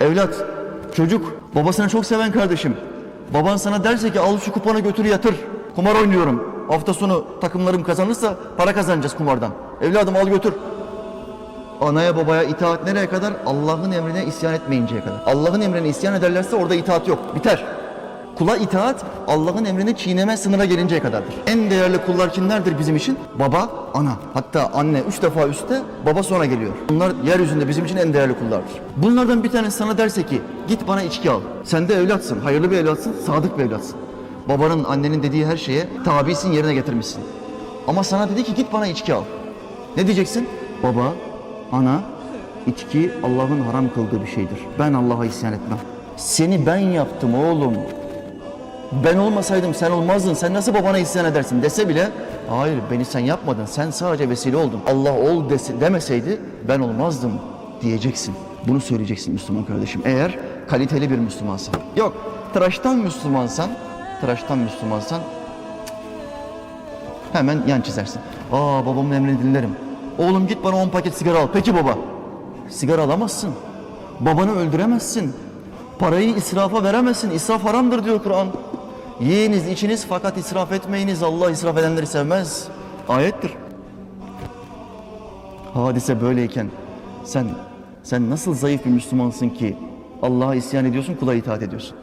Evlat, çocuk, babasını çok seven kardeşim. Baban sana derse ki al şu kupanı götür yatır. Kumar oynuyorum. Hafta sonu takımlarım kazanırsa para kazanacağız kumardan. Evladım al götür. Anaya babaya itaat nereye kadar? Allah'ın emrine isyan etmeyinceye kadar. Allah'ın emrine isyan ederlerse orada itaat yok. Biter. Kula itaat Allah'ın emrini çiğneme sınıra gelinceye kadardır. En değerli kullar kimlerdir bizim için? Baba, ana. Hatta anne üç defa üstte, baba sonra geliyor. Bunlar yeryüzünde bizim için en değerli kullardır. Bunlardan bir tanesi sana derse ki git bana içki al. Sen de evlatsın, hayırlı bir evlatsın, sadık bir evlatsın. Babanın, annenin dediği her şeye tabisin yerine getirmişsin. Ama sana dedi ki git bana içki al. Ne diyeceksin? Baba, ana, içki Allah'ın haram kıldığı bir şeydir. Ben Allah'a isyan etmem. Seni ben yaptım oğlum. Ben olmasaydım sen olmazdın. Sen nasıl babana isyan edersin dese bile hayır beni sen yapmadın. Sen sadece vesile oldun. Allah ol dese, demeseydi ben olmazdım diyeceksin. Bunu söyleyeceksin Müslüman kardeşim. Eğer kaliteli bir Müslümansan. Yok tıraştan Müslümansan, tıraştan Müslümansan Hemen yan çizersin. Aa babamın emrini dinlerim. Oğlum git bana 10 paket sigara al. Peki baba. Sigara alamazsın. Babanı öldüremezsin. Parayı israfa veremezsin. İsraf haramdır diyor Kur'an. Yiyiniz içiniz fakat israf etmeyiniz. Allah israf edenleri sevmez. Ayettir. Hadise böyleyken sen sen nasıl zayıf bir Müslümansın ki Allah'a isyan ediyorsun, kula itaat ediyorsun.